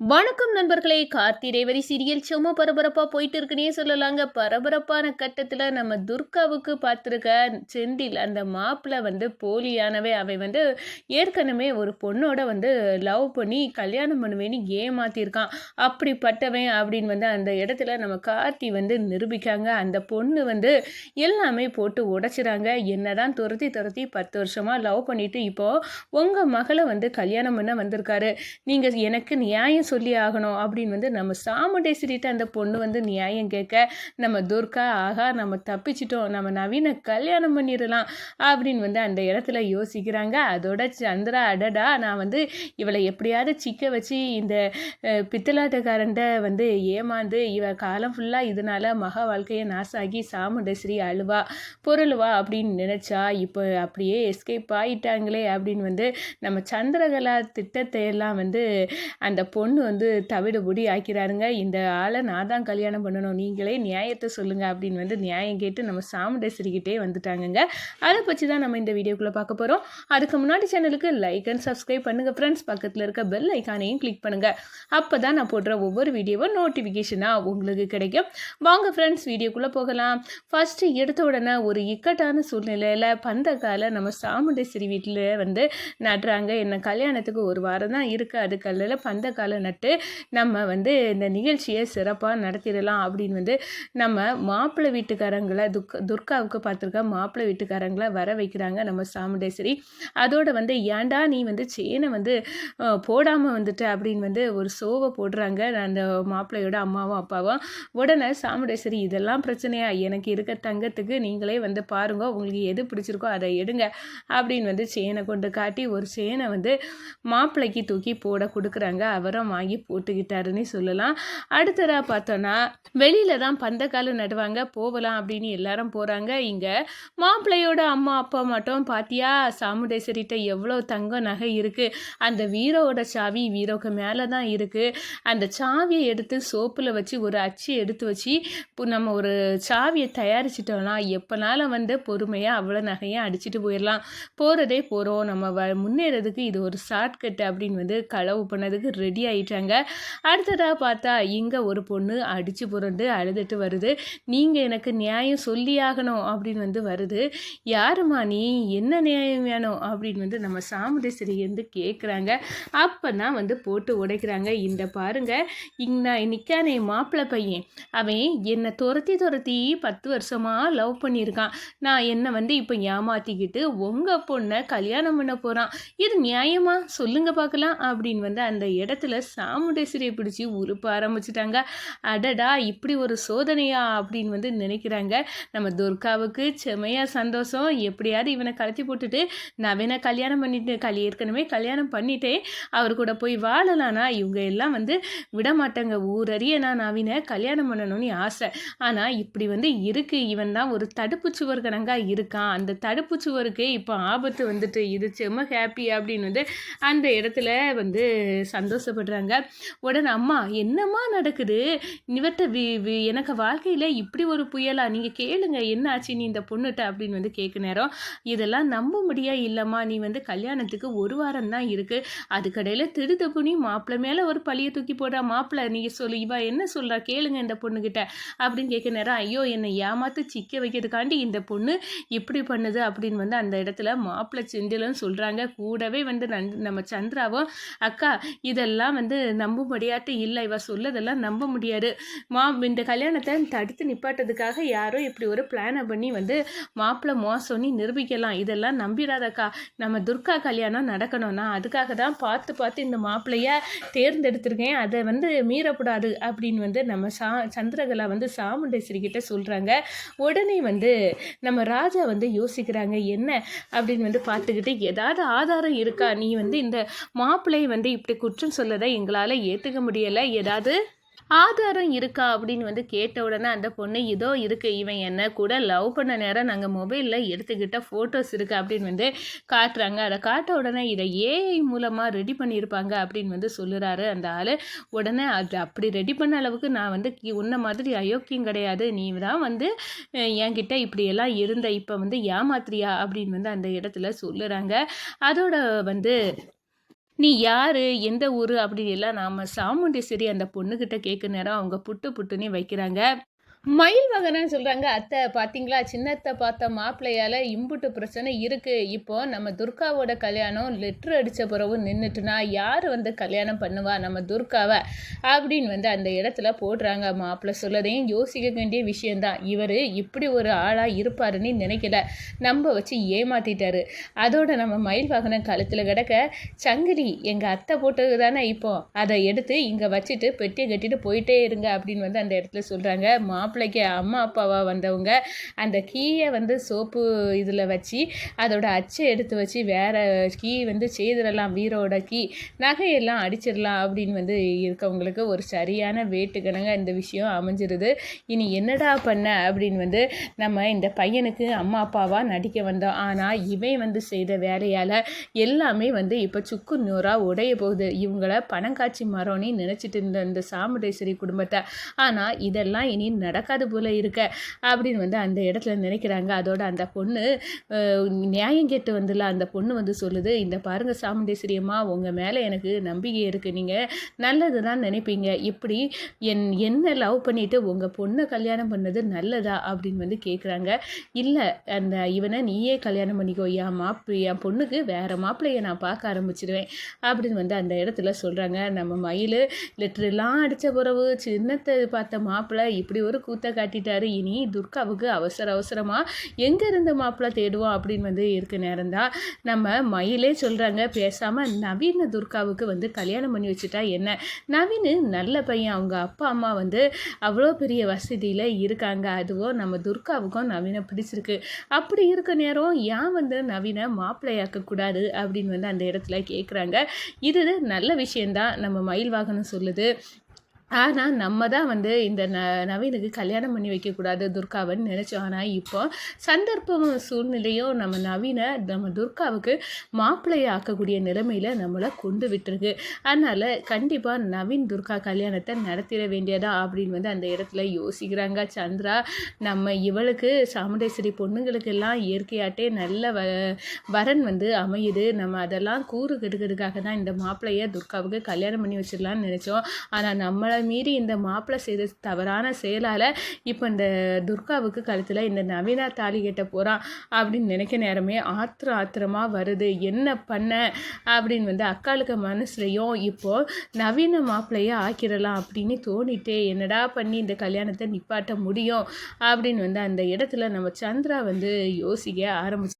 வணக்கம் நண்பர்களே. கார்த்தி ரேவதி சீரியல் சும்மா பரபரப்பாக போயிட்டு இருக்குன்னே சொல்லலாங்க. பரபரப்பான கட்டத்தில் நம்ம துர்காவுக்கு பார்த்துருக்க செந்தில் அந்த மாப்பிள்ள வந்து போலியானவே அவை வந்து ஏற்கனவே ஒரு பொண்ணோட வந்து லவ் பண்ணி கல்யாணம் பண்ணுவேன்னு ஏமாத்திருக்கான். அப்படிப்பட்டவன் அப்படின்னு வந்து அந்த இடத்துல நம்ம கார்த்தி வந்து நிரூபிக்காங்க. அந்த பொண்ணு வந்து எல்லாமே போட்டு உடைச்சிறாங்க. என்னதான் துரத்தி துரத்தி பத்து வருஷமாக லவ் பண்ணிட்டு இப்போது உங்கள் மகளை வந்து கல்யாணம் பண்ண வந்திருக்காரு. நீங்கள் எனக்கு நியாயம் சொல்லி ஆகணும் அப்படின்னு வந்து நம்ம சாமுண்டேஸ்வரிட்ட அந்த பொண்ணு வந்து நியாயம் கேட்க நம்ம துர்கா ஆகா நம்ம தப்பிச்சிட்டோம் நம்ம நவீன கல்யாணம் பண்ணிடலாம் அப்படின்னு வந்து அந்த இடத்துல யோசிக்கிறாங்க. அதோட சந்திரா அடடா நான் வந்து இவளை எப்படியாவது சிக்க வச்சு இந்த பித்தலாட்டக்காரன்ட்ட வந்து ஏமாந்து இவ காலம் ஃபுல்லாக இதனால மகா வாழ்க்கையை நாசாகி சாமுண்டேஸ்வரி அழுவா பொருளுவா அப்படின்னு நினச்சா இப்போ அப்படியே எஸ்கேப் ஆகிட்டாங்களே அப்படின்னு வந்து நம்ம சந்திரகலா திட்டத்தை எல்லாம் வந்து அந்த பொண்ணு பொண்ணு வந்து தவிடுபொடி ஆக்கிறாருங்க. இந்த ஆளை நான் தான் கல்யாணம் பண்ணணும். நீங்களே நியாயத்தை சொல்லுங்கள் அப்படின்னு வந்து நியாயம் கேட்டு நம்ம சாமுண்டேஸ்வரிக்கிட்டே வந்துட்டாங்கங்க. அதை பற்றி தான் நம்ம இந்த வீடியோக்குள்ளே பார்க்க போகிறோம் அதுக்கு முன்னாடி சேனலுக்கு லைக் அண்ட் சப்ஸ்கிரைப் பண்ணுங்கள் ஃப்ரெண்ட்ஸ் பக்கத்தில் இருக்க பெல் ஐக்கானையும் கிளிக் பண்ணுங்கள் அப்போ தான் நான் போடுற ஒவ்வொரு வீடியோவும் நோட்டிஃபிகேஷனாக உங்களுக்கு கிடைக்கும். வாங்க ஃப்ரெண்ட்ஸ் வீடியோக்குள்ளே போகலாம். ஃபஸ்ட்டு எடுத்த உடனே ஒரு இக்கட்டான சூழ்நிலையில் பந்தக்கால நம்ம சாமுண்டேஸ்வரி வீட்டில் வந்து நடுறாங்க. என்ன கல்யாணத்துக்கு ஒரு வாரம் தான் இருக்குது அதுக்கல்ல பந்தக்கால நட்டு நம்ம வந்து இந்த நிகழ்ச்சியை சிறப்பாக நடத்திடலாம் அப்படின்னு வந்து நம்ம மாப்பிள்ளை வீட்டுக்காரங்களை துக் துர்காவுக்கு பார்த்துருக்க மாப்பிள்ளை வீட்டுக்காரங்களை வர வைக்கிறாங்க நம்ம சாமுண்டேஸ்வரி. அதோட வந்து ஏண்டா நீ வந்து சேனை வந்து போடாமல் வந்துட்ட அப்படின்னு வந்து ஒரு சோவை போடுறாங்க அந்த மாப்பிள்ளையோட அம்மாவும் அப்பாவும். உடனே சாமுண்டேஸ்வரி இதெல்லாம் பிரச்சனையா? எனக்கு இருக்க தங்கத்துக்கு நீங்களே வந்து பாருங்க உங்களுக்கு எது பிடிச்சிருக்கோ அதை எடுங்க அப்படின்னு வந்து சேனை கொண்டு காட்டி ஒரு சேனை வந்து மாப்பிள்ளைக்கு தூக்கி போட கொடுக்குறாங்க. அவரும் வாங்கி போட்டுக்கிட்டாருன்னு சொல்லலாம். அடுத்ததாக பார்த்தோன்னா வெளியில தான் பந்தக்காலம் நடுவாங்க போகலாம் அப்படின்னு எல்லாரும் போகிறாங்க இங்கே மாப்பிள்ளையோட அம்மா அப்பா மட்டும் பாத்தியா? சாமுண்டேஸ்வரிட்ட எவ்வளோ தங்க நகை இருக்குது அந்த வீரோட சாவி வீரோக்கு மேலே தான் இருக்குது அந்த சாவியை எடுத்து சோப்பில் வச்சு ஒரு அச்சு எடுத்து வச்சு இப்போ நம்ம ஒரு சாவியை தயாரிச்சிட்டோம்னா எப்போனாலும் வந்து பொறுமையாக அவ்வளோ நகையை அடிச்சுட்டு போயிடலாம் போகிறதே போகிறோம் நம்ம வ முன்னேறதுக்கு இது ஒரு ஷார்ட்கட் அப்படின்னு வந்து களவு பண்ணதுக்கு ரெடி ஆகிட்டு போயிட்டாங்க அடுத்ததாக பார்த்தா இங்கே ஒரு பொண்ணு அடித்து புரண்டு அழுதுட்டு வருது. நீங்கள் எனக்கு நியாயம் சொல்லியாகணும் அப்படின்னு வந்து வருது. யாருமா நீ? என்ன நியாயம் வேணும்? அப்படின்னு வந்து நம்ம சாமுண்டேஸ்வரி வந்து கேட்குறாங்க அப்போ தான் வந்து போட்டு உடைக்கிறாங்க. இந்த பாருங்க இங்கே நிற்கானே மாப்பிள்ளை பையன். அவன் என்னை துரத்தி துரத்தி பத்து வருஷமாக லவ் பண்ணியிருக்கான். நான் என்னை வந்து இப்போ ஏமாற்றிக்கிட்டு உங்கள் பொண்ணை கல்யாணம் பண்ண போகிறான் இது நியாயமா? சொல்லுங்க பார்க்கலாம் அப்படின்னு வந்து அந்த இடத்துல சாமுண்டேஸ்வரியை பிடிச்சி உருப்ப ஆரம்பிச்சிட்டாங்க. அடடா இப்படி ஒரு சோதனையா அப்படின்னு வந்து நினைக்கிறாங்க. நம்ம துர்காவுக்கு செமையாக சந்தோஷம். எப்படியாவது இவனை கலத்தி போட்டுட்டு நவீன கல்யாணம் பண்ணிட்டு கல் ஏற்கனவே கல்யாணம் பண்ணிட்டே அவர் கூட போய் வாழலானா இவங்க எல்லாம் வந்து விட மாட்டாங்க ஊரறிய நான் நவீன கல்யாணம் பண்ணணும்னு ஆசை. ஆனால் இப்படி வந்து இருக்கு. இவன் தான் ஒரு தடுப்பு சுவர் கணங்காக இருக்கான். அந்த தடுப்பு சுவருக்கே இப்போ ஆபத்து வந்துட்டு இது செம்ம ஹாப்பி அப்படின்னு வந்து அந்த இடத்துல வந்து சந்தோஷப்படுறாங்க. சொல்கிறாங்க உடனே அம்மா என்னம்மா நடக்குது? இவர்கிட்ட வி வி எனக்கு வாழ்க்கையில் இப்படி ஒரு புயலா? நீங்கள் கேளுங்க என்ன ஆச்சு? நீ இந்த பொண்ணுகிட்ட அப்படின்னு வந்து கேட்க நேரம் இதெல்லாம் நம்ப முடியா இல்லைம்மா. நீ வந்து கல்யாணத்துக்கு ஒரு வாரம் தான் இருக்குது அதுக்கடையில் திருதப்புனி மாப்பிள்ளை மேலே ஒரு பழியை தூக்கி போடுறா மாப்பிள்ளை நீங்கள் சொல்லு இவா என்ன சொல்கிறா கேளுங்க இந்த பொண்ணுக்கிட்ட அப்படின்னு கேட்க நேரம் ஐயோ என்னை ஏமாத்து சிக்க வைக்கிறதுக்காண்டி இந்த பொண்ணு இப்படி பண்ணுது அப்படின்னு வந்து அந்த இடத்துல மாப்பிள்ளை செந்திலும் சொல்கிறாங்க கூடவே வந்து நம்ம சந்திராவும் அக்கா இதெல்லாம் வந்து வந்து நம்ப முடியாட்டு இல்லை. இவ சொல்லதெல்லாம் நம்ப முடியாது. மா இந்த கல்யாணத்தை தடுத்து நிப்பாட்டதுக்காக யாரோ இப்படி ஒரு பிளானை பண்ணி வந்து மாப்பிள்ளை மோசம்னு நிரூபிக்கலாம். இதெல்லாம் நம்பிடாதக்கா. நம்ம துர்கா கல்யாணம் நடக்கணும்னா அதுக்காக தான் பார்த்து பார்த்து இந்த மாப்பிள்ளைய தேர்ந்தெடுத்திருக்கேன். அதை வந்து மீறக்கூடாது அப்படின்னு வந்து நம்ம சா சந்திரகலா வந்து சாமுண்டேஸ்வரி கிட்ட சொல்கிறாங்க உடனே வந்து நம்ம ராஜா வந்து யோசிக்கிறாங்க என்ன? அப்படின்னு வந்து பார்த்துக்கிட்டு ஏதாவது ஆதாரம் இருக்கா? நீ வந்து இந்த மாப்பிள்ளையை வந்து இப்படி குற்றம் சொல்லதை எங்களால் ஏற்றுக்க முடியலை. ஏதாவது ஆதாரம் இருக்கா அப்படின்னு வந்து கேட்ட உடனே அந்த பொண்ணு இதோ இருக்கு இவன் என்ன கூட லவ் பண்ண நேரம் நாங்கள் மொபைலில் எடுத்துக்கிட்ட ஃபோட்டோஸ் இருக்குது அப்படின்னு வந்து காட்டுறாங்க. அதை காட்ட உடனே இதை ஏஐ மூலமாக ரெடி பண்ணியிருப்பாங்க அப்படின்னு வந்து சொல்லுறாரு அந்த ஆள். உடனே அது அப்படி ரெடி பண்ண அளவுக்கு நான் வந்து உன்ன மாதிரி அயோக்கியம் கிடையாது. நீ தான் வந்து என்கிட்ட இப்படியெல்லாம் இருந்த இப்போ வந்து ஏமாத்திரியா அப்படின்னு வந்து அந்த இடத்துல சொல்லுறாங்க. அதோட வந்து நீ யாரு? எந்த ஊர்? அப்படின்னு எல்லாம் நாம் சாமுண்டீஸ்வரி அந்த பொண்ணுக்கிட்ட கேட்க நேரம் அவங்க புட்டு புட்டுன்னு வைக்கிறாங்க. மயில் வகனன்னு சொல்கிறாங்க அத்தை பார்த்தீங்களா சின்னத்தை பார்த்த மாப்பிள்ளையால் இம்புட்டு பிரச்சனை இருக்குது இப்போ நம்ம துர்காவோட கல்யாணம் லெட்ரு அடித்த பிறகு நின்றுட்டுனா யார் வந்து கல்யாணம் பண்ணுவா? நம்ம துர்காவை அப்படின்னு வந்து அந்த இடத்துல போடுறாங்க. மாப்பிள்ளை சொல்லதையும் யோசிக்க வேண்டிய விஷயந்தான் இவர் இப்படி ஒரு ஆளாக இருப்பாருன்னு நினைக்கல. நம்ம வச்சு ஏமாத்திட்டாரு. அதோட நம்ம மயில் வாகனம் கழுத்தில் கிடக்க சங்கிலி எங்கள் அத்தை போட்டது தானே இப்போ? அதை எடுத்து இங்கே வச்சுட்டு பெட்டியை கட்டிட்டு போயிட்டே இருங்க அப்படின்னு வந்து அந்த இடத்துல சொல்கிறாங்க மாப்பிள்ளை மாப்பிள்ளைக்கு அம்மா அப்பாவாக வந்தவங்க அந்த கீயை வந்து சோப்பு இதில் வச்சு அதோட அச்சை எடுத்து வச்சு வேறு கீ வந்து செய்திடலாம் வீரோட கீ நகையெல்லாம் அடிச்சிடலாம் அப்படின்னு வந்து இருக்கவங்களுக்கு ஒரு சரியான வேட்டுக்கணங்க இந்த விஷயம் அமைஞ்சிருது. இனி என்னடா பண்ண அப்படின்னு வந்து நம்ம இந்த பையனுக்கு அம்மா அப்பாவாக நடிக்க வந்தோம். ஆனால் இவன் வந்து செய்த வேலையால் எல்லாமே வந்து இப்போ சுக்கு நூறாக உடைய போகுது. இவங்கள பணங்காட்சி மரம்னு நினச்சிட்டு இருந்த இந்த சாமுண்டேஸ்வரி குடும்பத்தை. ஆனால் இதெல்லாம் இனி நடக்க நடக்காது போல இருக்க அப்படின்னு வந்து அந்த இடத்துல நினைக்கிறாங்க. அதோட அந்த பொண்ணு நியாயம் கேட்டு வந்துல அந்த பொண்ணு வந்து சொல்லுது இந்த பாருங்க சாமுண்டேஸ்வரியம்மா உங்கள் மேலே எனக்கு நம்பிக்கை இருக்குது நீங்கள் நல்லது தான் நினைப்பீங்க. இப்படி என் என்ன லவ் பண்ணிவிட்டு உங்கள் பொண்ணை கல்யாணம் பண்ணது நல்லதா? அப்படின்னு வந்து கேட்குறாங்க இல்லை அந்த இவனை நீயே கல்யாணம் பண்ணிக்கோ. என் மாப்பி என் பொண்ணுக்கு வேறு மாப்பிள்ளையை நான் பார்க்க ஆரம்பிச்சிடுவேன் அப்படின்னு வந்து அந்த இடத்துல சொல்கிறாங்க நம்ம மயில் லெட்டரெல்லாம் அடித்த பிறகு சின்னத்தை பார்த்த மாப்பிள்ளை இப்படி ஒரு கு கூத்த காட்டிட்டாரு. இனி துர்காவுக்கு அவசர அவசரமாக எங்கே இருந்த மாப்பிள்ளை தேடுவோம் அப்படின்னு வந்து இருக்க நேரம் தான் நம்ம மயிலே சொல்கிறாங்க பேசாமல் நவீன துர்காவுக்கு வந்து கல்யாணம் பண்ணி வச்சுட்டா என்ன? நவீன் நல்ல பையன். அவங்க அப்பா அம்மா வந்து அவ்வளோ பெரிய வசதியில் இருக்காங்க. அதுவும் நம்ம துர்காவுக்கும் நவீனை பிடிச்சிருக்கு. அப்படி இருக்க நேரம் ஏன் வந்து நவீனை மாப்பிள்ளையாக்கக்கூடாது அப்படின்னு வந்து அந்த இடத்துல கேட்குறாங்க இது நல்ல விஷயந்தான் நம்ம மயில் வாகனம் சொல்லுது. ஆனால் நம்ம தான் வந்து இந்த ந நவீனுக்கு கல்யாணம் பண்ணி வைக்கக்கூடாது துர்காவன்னு நினச்சோம். ஆனால் இப்போ சந்தர்ப்பம் சூழ்நிலையும் நம்ம நவீனை நம்ம துர்காவுக்கு மாப்பிள்ளையை ஆக்கக்கூடிய நிலைமையில் நம்மளை கொண்டு விட்டுருக்கு. அதனால் கண்டிப்பாக நவீன் துர்கா கல்யாணத்தை நடத்திட வேண்டியதா அப்படின்னு வந்து அந்த இடத்துல யோசிக்கிறாங்க. சந்திரா நம்ம இவளுக்கு சாமுண்டேஸ்வரி பொண்ணுங்களுக்கெல்லாம் இயற்கையாட்டே நல்ல வ வரன் வந்து அமையுது. நம்ம அதெல்லாம் கூறு கெடுக்கிறதுக்காக தான் இந்த மாப்பிள்ளையை துர்காவுக்கு கல்யாணம் பண்ணி வச்சிடலான்னு நினச்சோம். ஆனால் நம்மளை மீறி இந்த மாப்பிள்ளை செய்த தவறான செயலால் இப்போ இந்த துர்காவுக்கு கழுத்தில் இந்த நவீனா தாலி கட்ட போகிறான் அப்படின்னு நினைக்க நேரமே ஆத்திரம் ஆத்திரமாக வருது. என்ன பண்ண? அப்படின்னு வந்து அக்காளுக்கு மனசுலையும் இப்போது நவீன மாப்பிள்ளையை ஆக்கிடலாம் அப்படின்னு தோணிட்டே என்னடா பண்ணி இந்த கல்யாணத்தை நிப்பாட்ட முடியும்? அப்படின்னு வந்து அந்த இடத்துல நம்ம சந்திரா வந்து யோசிக்க ஆரம்பிச்சு